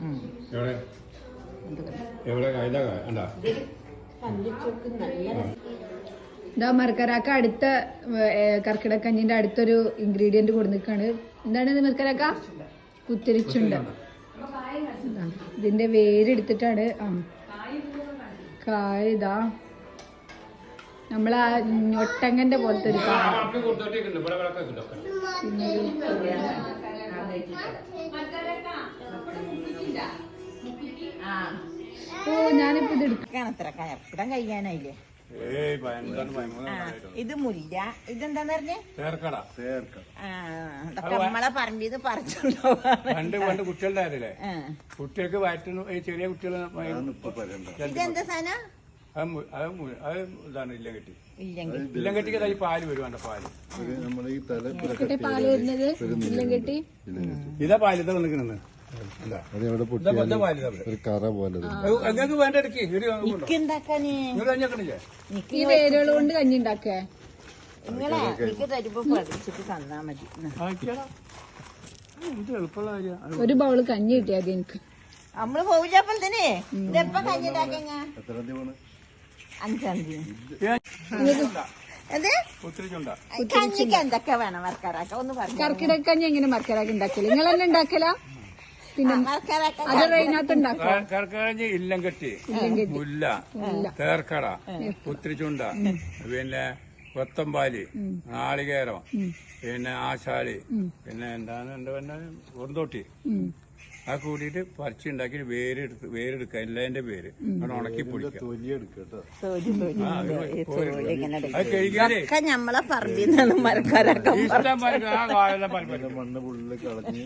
ഉം. എവിടെ എവിടെ മർക്കരാക്ക അടുത്ത കർക്കിടക്കഞ്ഞിന്റെ അടുത്തൊരു ഇൻഗ്രീഡിയന്റ് കൊടുക്കാണ് എന്താണ് മർക്കരാക്ക? കുത്തിരിച്ചുണ്ട്. ഇതാ, ഇതിന്റെ വേരെടുത്തിട്ടാണ് ആ. കായ ഇതാ. നമ്മളാ ഞൊട്ടങ്ങന്റെ പോലത്തെ ഒരു ആ ഓ ഞാനിപ്പോ ഇത് എടുക്കാം കാണത്ര കയർക്കിടം കഴിയാനായില്ലേ? ഇത് മുല്ല. ഇതെന്താന്ന് പറഞ്ഞേ? ആ നമ്മളെ പറമ്പിന്ന് പണ്ട് പണ്ട് കുട്ടികളുടെ കാര്യല്ലേ ആ. കുട്ടികൾക്ക് വയറ്റുന്നു ചെറിയ കുട്ടികൾ ഇതെന്താ സാധനം? അത് ഇതാണ് ഇല്ലം കെട്ടി ഇല്ലെങ്കിൽ ഇല്ലം കെട്ടിക്ക് പാൽ വരുവാണ്ട പാൽ? നമ്മുടെ ഈ തല പാൽ വരുന്നത് ഇല്ലം കെട്ടി ഇതാ പാൽ ഇതാ അത് എവിടെ ഒരു കറ പോലെ ഇത്. നിങ്ങൾക്ക് വേണ്ട ഈ വേരുകൾ കൊണ്ട് കഞ്ഞി ഉണ്ടാക്കേ നിങ്ങളെ എനിക്ക് തരുമ്പോ പഠിച്ചിട്ട് തന്നാ മതി. എന്നാ. ഇത് എളുപ്പമുള്ള കാര്യം. ഒരു ബൗൾ കഞ്ഞി കിട്ടിയാ എനിക്ക്. നമ്മൾ പോവില്ല അപ്പോൾ തന്നെ ഇതെപ്പ അഞ്ചാം തീയതി കഞ്ഞിക്ക് എന്തൊക്കെ വേണം വർക്കാറാക്ക ഒന്ന് പറഞ്ഞു. കർക്കിടക്കഞ്ഞി എങ്ങനെ മർക്കരാക്ക് ഉണ്ടാക്കില്ല നിങ്ങൾ തന്നെ ഉണ്ടാക്കല? പിന്നെ വർക്കാറാക്ക അത് അതിനകത്ത് ഉണ്ടാക്കും? കർക്കഴഞ്ഞ് ഇല്ലം കെട്ടി. മുല്ല. തേർക്കട. കുത്തിരിച്ചുണ്ട പിന്നെ കൊത്തമ്പാലി. നാളികേരം. പിന്നെ ആശാളി. പിന്നെ എന്താണ്? എന്റെ പിന്നെ ഉറുന്തോട്ടി. ആ കൂടിയിട്ട് പറിച്ചുണ്ടാക്കി വേരെടുത്ത് വേരെടുക്കുക എല്ലാതിന്റെ പേര്. അവിടെ ഉണക്കി പൊടിക്കുക. ഞമ്മളെ മരക്കാരൊക്കെ മണ്ണ് കളഞ്ഞ്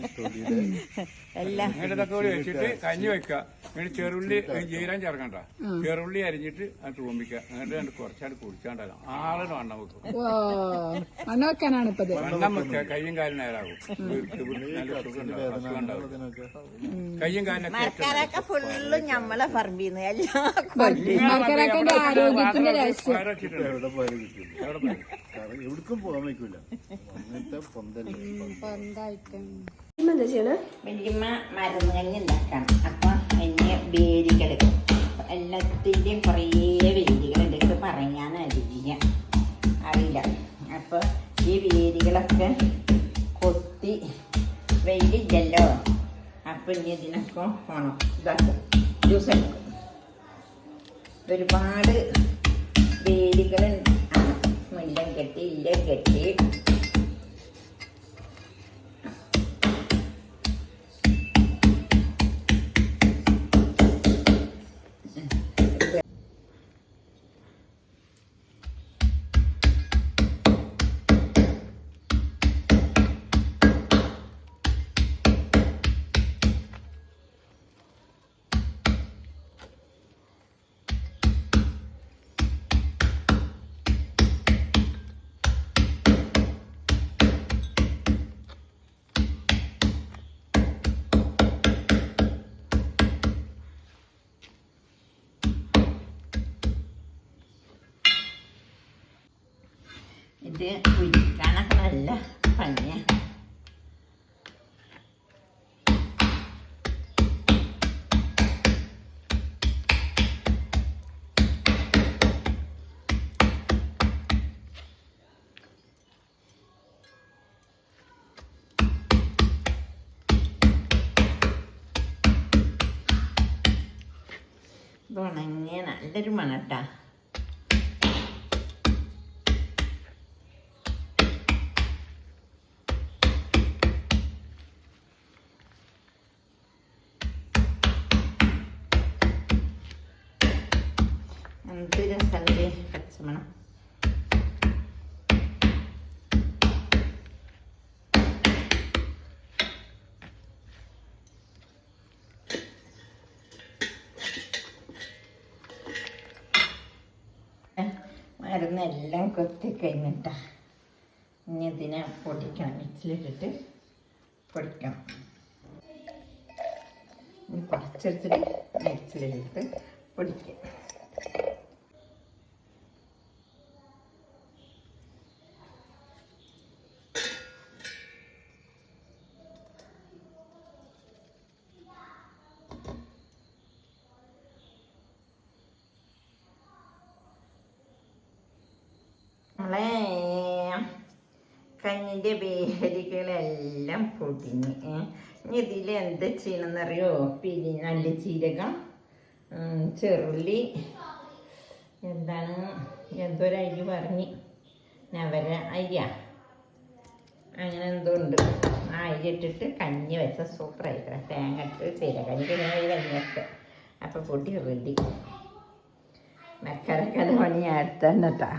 ഇതൊക്കെ കൂടി വെച്ചിട്ട് കഞ്ഞി വെക്കുക. എന്നിട്ട് ചെറുള്ളി ജീരം ചേർക്കണ്ട. ചെറുള്ളി അരിഞ്ഞിട്ട് അത് തൂമ്പിക്കുക. എന്നിട്ട് രണ്ട് കുറച്ചാണ്ട് കുടിച്ചാണ്ടല്ലോ. ആളിന് വണ്ണം വെക്കും. വണ്ണം വെക്കുക. കയ്യും കാലും നേരാകും. ഉണ്ടാവും. കയ്യും മരക്കാരൊക്കെ ഫുള്ളും ഞമ്മളെ പറമ്പിന്ന് എല്ലാ കൊല്ലം ആരോഗ്യത്തിന്റെ രഹസ്യം. എവിടേക്കും പോകാൻ വയ്ക്കൂല. അങ്ങനത്തെ പൊന്തല്ലേ വല്യമ്മ മരുന്ന് കഞ്ഞി ഉണ്ടാക്കണം. അപ്പൊ എന്നെ വേരുകൾ എല്ലാത്തിന്റെയും കുറേ വേരികൾ എടുത്ത് പറയാൻ അറിയില്ല അറിയില്ല. അപ്പൊ ഈ വേരുകളൊക്കെ ഇതിനൊക്കെ പോണം ഇതാക്കും ജ്യൂസ് എടുക്കും ഒരുപാട് ഇത് കുഴിക്കാനൊക്കെ നല്ല പണിയാണ് ഇത് ഉണങ്ങിയ നല്ലൊരു മണട്ടാ. എന്ത് രസമല്ലേ പച്ചമണം മരുന്നെല്ലാം കൊത്തി കഴിഞ്ഞിട്ടാ ഇനി ഇതിനെ പൊടിക്കണം മിക്സിലിട്ടിട്ട് പൊടിക്കണം. കുറച്ചെടുത്തിട്ട് മിക്സിലിട്ട് പൊടിക്കുക കഞ്ഞിന്റെ വേരുകളെല്ലാം പൊടിഞ്ഞ്. ഇനി ഇതിൽ എന്ത് ചെയ്യണമെന്നറിയോ പിരി നല്ല ജീരകം ചെറുള്ളി എന്താണ് എന്തോ ഒരു അരി പറഞ്ഞ് നവര അരിയ. അങ്ങനെ എന്തോ ഉണ്ട്. ആ അരി ഇട്ടിട്ട് കഞ്ഞി വെച്ച സൂപ്പറായിരിക്കണം തേങ്ങ ഇട്ട് ജീരകഞ്ഞി കഞ്ഞിയൊക്കെ അപ്പോൾ പൊടി റെഡി. മക്കരക്കല പണി അടുത്തന്നെ കേട്ടാ.